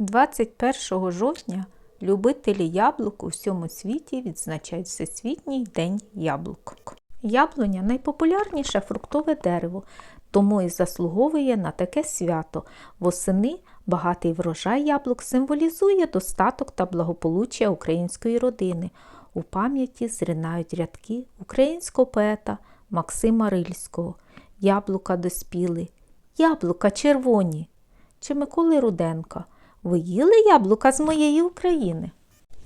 21 жовтня любителі яблук у всьому світі відзначають Всесвітній день яблук. Яблуня найпопулярніше фруктове дерево, тому і заслуговує на таке свято. Восени багатий врожай яблук символізує достаток та благополуччя української родини. У пам'яті зринають рядки українського поета Максима Рильського. Яблука доспіли, яблука червоні. Чи Миколи Руденка. Ви їли яблука з моєї України?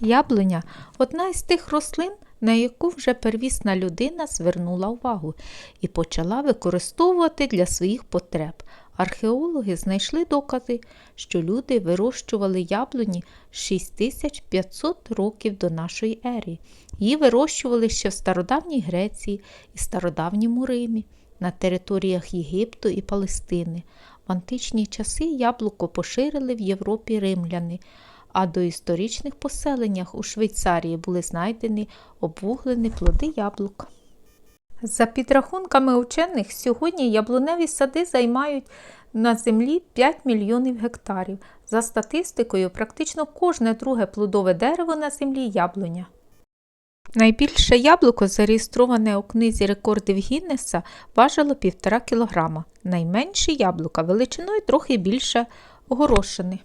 Яблуня одна із тих рослин, на яку вже первісна людина звернула увагу і почала використовувати для своїх потреб. Археологи знайшли докази, що люди вирощували яблуні 6500 років до нашої ери. Її вирощували ще в стародавній Греції і стародавньому Римі, на територіях Єгипту і Палестини. В античні часи яблуко поширили в Європі римляни, а до історичних поселеннях у Швейцарії були знайдені обвуглені плоди яблук. За підрахунками учених, сьогодні яблуневі сади займають на землі 5 мільйонів гектарів. За статистикою, практично кожне друге плодове дерево на землі яблуня. Найбільше яблуко, зареєстроване у книзі рекордів Гіннеса, важило 1,5 кг. Найменше яблука величиною трохи більше горошини.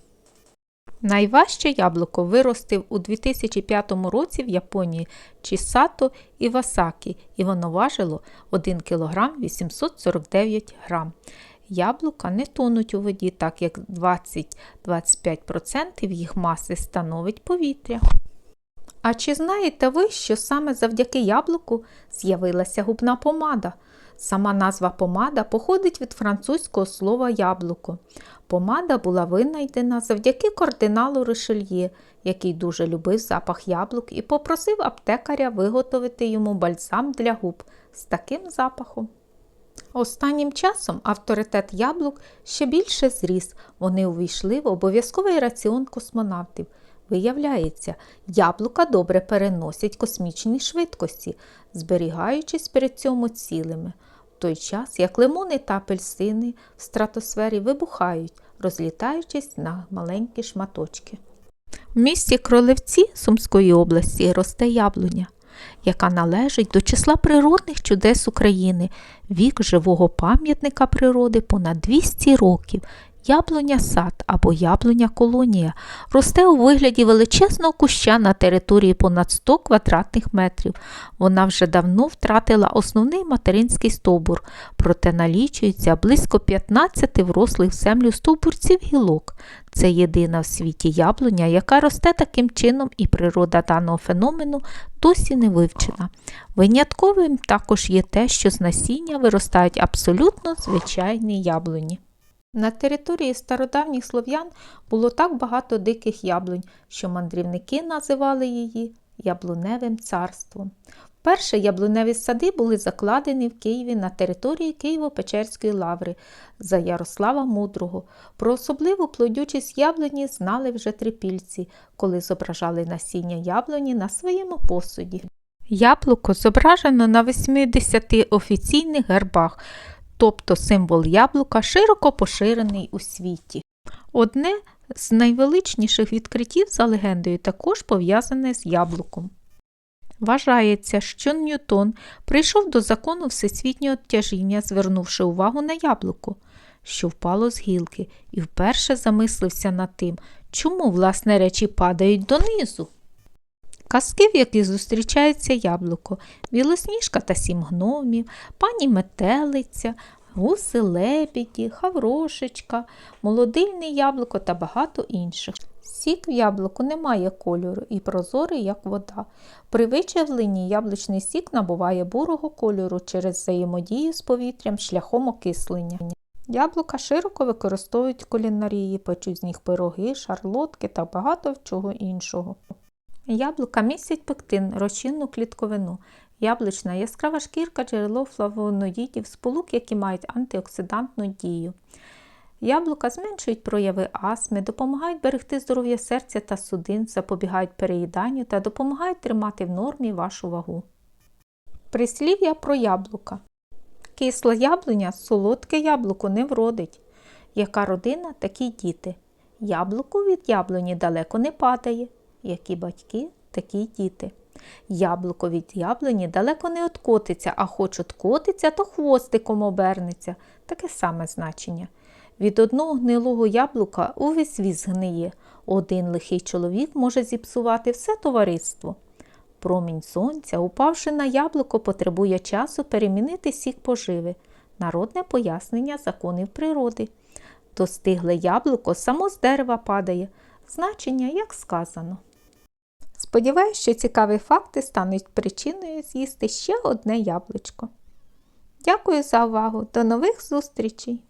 Найважче яблуко виростив у 2005 році в Японії Чісато Івасакі, і воно важило 1 кг 849 г. Яблука не тонуть у воді, так як 20-25% їх маси становить повітря. А чи знаєте ви, що саме завдяки яблуку з'явилася губна помада? Сама назва помада походить від французького слова яблуко. Помада була винайдена завдяки кардиналу Ришельє, який дуже любив запах яблук і попросив аптекаря виготовити йому бальзам для губ з таким запахом. Останнім часом авторитет яблук ще більше зріс. Вони увійшли в обов'язковий раціон космонавтів. Виявляється, яблука добре переносять космічні швидкості, зберігаючись при цьому цілими, в той час як лимони та апельсини в стратосфері вибухають, розлітаючись на маленькі шматочки. В місті Кролевці Сумської області росте яблуня, яка належить до числа природних чудес України, вік живого пам'ятника природи понад 200 років. Яблуня сад або яблуня колонія росте у вигляді величезного куща на території понад 100 квадратних метрів. Вона вже давно втратила основний материнський стовбур, проте налічується близько 15 врослих в землю стовбурців гілок. Це єдина в світі яблуня, яка росте таким чином, і природа даного феномену досі не вивчена. Винятковим також є те, що з насіння виростають абсолютно звичайні яблуні. На території стародавніх слов'ян було так багато диких яблунь, що мандрівники називали її Яблуневим царством. Вперше яблуневі сади були закладені в Києві на території Києво-Печерської лаври за Ярослава Мудрого. Про особливу плодючість яблуні знали вже трипільці, коли зображали насіння яблуні на своєму посуді. Яблуко зображено на 80 офіційних гербах тобто символ яблука широко поширений у світі. Одне з найвеличніших відкриттів за легендою також пов'язане з яблуком. Вважається, що Ньютон прийшов до закону всесвітнього тяжіння, звернувши увагу на яблуко, що впало з гілки, і вперше замислився над тим, чому власне речі падають донизу. Казки, в яких зустрічається яблуко, білосніжка та сім гномів, пані метелиця, гуси лебіді, хаврошечка, молодильне яблуко та багато інших. Сік в яблуку не має кольору і прозорий, як вода. При вичавленні яблучний сік набуває бурого кольору через взаємодію з повітрям шляхом окислення. Яблука широко використовують в кулінарії, печуть з них пироги, шарлотки та багато чого іншого. Яблука містять пектин, розчинну клітковину. Яблучна яскрава шкірка джерело флавоноїдів, сполук, які мають антиоксидантну дію. Яблука зменшують прояви астми, допомагають берегти здоров'я серця та судин, запобігають переїданню та допомагають тримати в нормі вашу вагу. Прислів'я про яблука. Кисла яблуня солодке яблуко не вродить. Яка родина, такі діти. Яблуко від яблуні далеко не падає. Які батьки, такі й діти. Яблуко від яблуні далеко не откотиться, а хоч откотиться, то хвостиком обернеться. Таке саме значення. Від одного гнилого яблука увесь віз гниє. Один лихий чоловік може зіпсувати все товариство. Промінь сонця, упавши на яблуко, потребує часу перемінити сік поживи. Народне пояснення законів природи. Достигле яблуко само з дерева падає. Значення, як сказано. Сподіваюсь, що цікаві факти стануть причиною з'їсти ще одне яблучко. Дякую за увагу. До нових зустрічей!